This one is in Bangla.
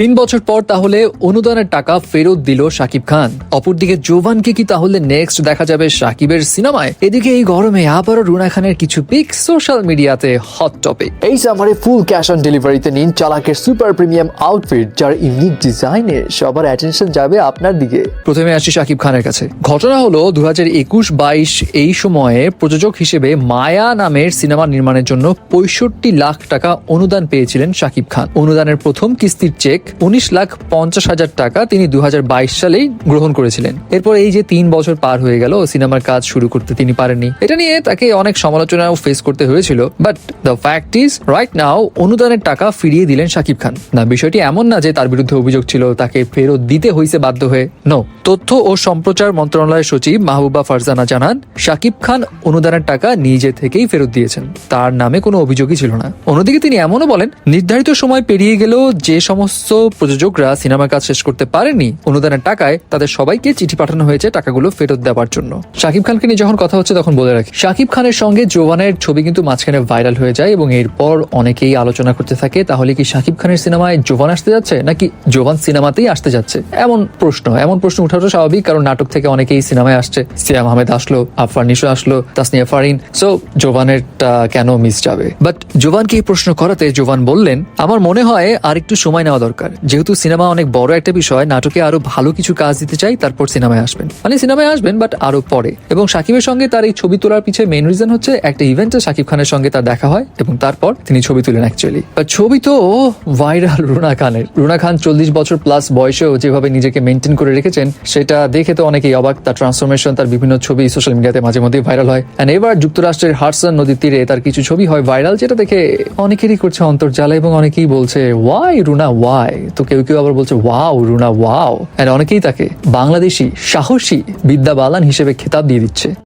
তিন বছর পর তাহলে অনুদানের টাকা ফেরত দিল শাকিব খান। অপরদিকে জোভানকে কি তাহলে নেক্সট দেখা যাবে শাকিবের সিনেমায়? এদিকে এই গরমে আবারও রুনা খানের কিছু পিক সোশ্যাল মিডিয়াতে হট টপিক এই সামারে ফুল ক্যাশ অন ডেলিভারিতে নিন চালাকের সুপার প্রিমিয়াম আউটফিট যার ইউনিক ডিজাইনে সবার অ্যাটেনশন যাবে আপনার দিকে। প্রথমে আসি শাকিব খানের কাছে। ঘটনা হলো দু হাজার একুশ বাইশ এই সময়ে প্রযোজক হিসেবে মায়া নামের সিনেমা নির্মাণের জন্য পঁয়ষট্টি লাখ টাকা অনুদান পেয়েছিলেন শাকিব খান। অনুদানের প্রথম কিস্তির চেক উনিশ লাখ পঞ্চাশ হাজার টাকা তিনি দু সালেই গ্রহণ করেছিলেন। এরপর এই যে তিন বছর পার হয়ে গেল, সিনেমার কাজ শুরু করতে তিনি পারেননি। এটা নিয়ে তাকে অনেক সমালোচনাও ফেস করতে হয়েছিল but the fact is right now অনুদানের টাকা ফিরিয়ে দিলেন শাকিব খান। না, বিষয়টি এমন না যে তার বিরুদ্ধে অভিযোগ ছিল, তাকে ফেরত দিতে হয়েছে বাধ্য হয়ে। নো তথ্য ও সম্প্রচার মন্ত্রণালয়ের সচিব মাহবুবা ফারজানা জানান, শাকিব খান অনুদানের টাকা নিজে থেকেই ফেরত দিয়েছেন। তার নামে কোনো অভিযোগই ছিল না। অন্যদিকে তিনি এমনও বলেন, নির্ধারিত সময় পেরিয়ে গেলেও যে সমস্ত প্রযোজকরা সিনেমার কাজ শেষ করতে পারেনি অনুদানের টাকায় তাদের সবাইকে চিঠি পাঠানো হয়েছে টাকাগুলো ফেরত দেওয়ার জন্য। শাকিব খানকে নিয়ে যখন কথা হচ্ছে তখন বলে রাখি, শাকিব খানের সঙ্গে জোভানের ছবি কিন্তু মাঝখানে ভাইরাল হয়ে যায় এবং এরপর অনেকেই আলোচনা করতে থাকে, তাহলে কি শাকিব খানের সিনেমায় জোভান আসতে যাচ্ছে নাকি জোভান সিনেমাতেই আসতে যাচ্ছে? এমন প্রশ্ন এমন প্রশ্ন উঠাটা স্বাভাবিক কারণ নাটক থেকে অনেকেই সিনেমায় আসছে। সিয়াম আহমেদ আসলো, আফরান নিশো আসলো, তাসনিয়া ফারিন। সো জোভানেরটা কেন মিস যাবে? বাট জোবানকে এই প্রশ্ন করাতে জোবান বললেন, আমার মনে হয় আর একটু সময় নেওয়া দরকার। যেহেতু সিনেমা অনেক বড় একটা বিষয়, নাটকে আরও ভালো কিছু কাজ দিতে চাই, তারপর সিনেমায় আসবেন। মানে সিনেমায় আসবেন বাট আরও পরে। এবং সাকিবের সঙ্গে তার এই ছবি তোলার পিছিয়ে মেন রিজন হচ্ছে একটা ইভেন্টে সাকিব খানের সঙ্গে তার দেখা হয়, এবং তারপর তিনি ছবি তুলেন অ্যাকচুয়ালি ছবি তো ভাইরাল রুনা খানের। রুনা খান চল্লিশ বছর প্লাস বয়সেও যেভাবে নিজেকে মেনটেন করে রেখেছেন, সেটা দেখে তো অনেকেই অবাক। তার ট্রান্সফরমেশন তার বিভিন্ন ছবি সোশ্যাল মিডিয়াতে মাঝে মধ্যেই ভাইরাল হয়। এন্ড এবার যুক্তরাষ্ট্রের হার্সন নদীর তীরে তার কিছু ছবি হয় ভাইরাল যেটা দেখে অনেকেরই করছে অন্তর্জালা, এবং অনেকেই বলছে ওয়াই রুনা ওয়াই তো কেউ কেউ আবার বলছে, ওয়াও, রুনা, ওয়াও। অ্যান্ড অনেকেই তাকে বাংলাদেশি সাহসী বিদ্যা বালান হিসেবে খেতাব দিয়ে দিচ্ছে।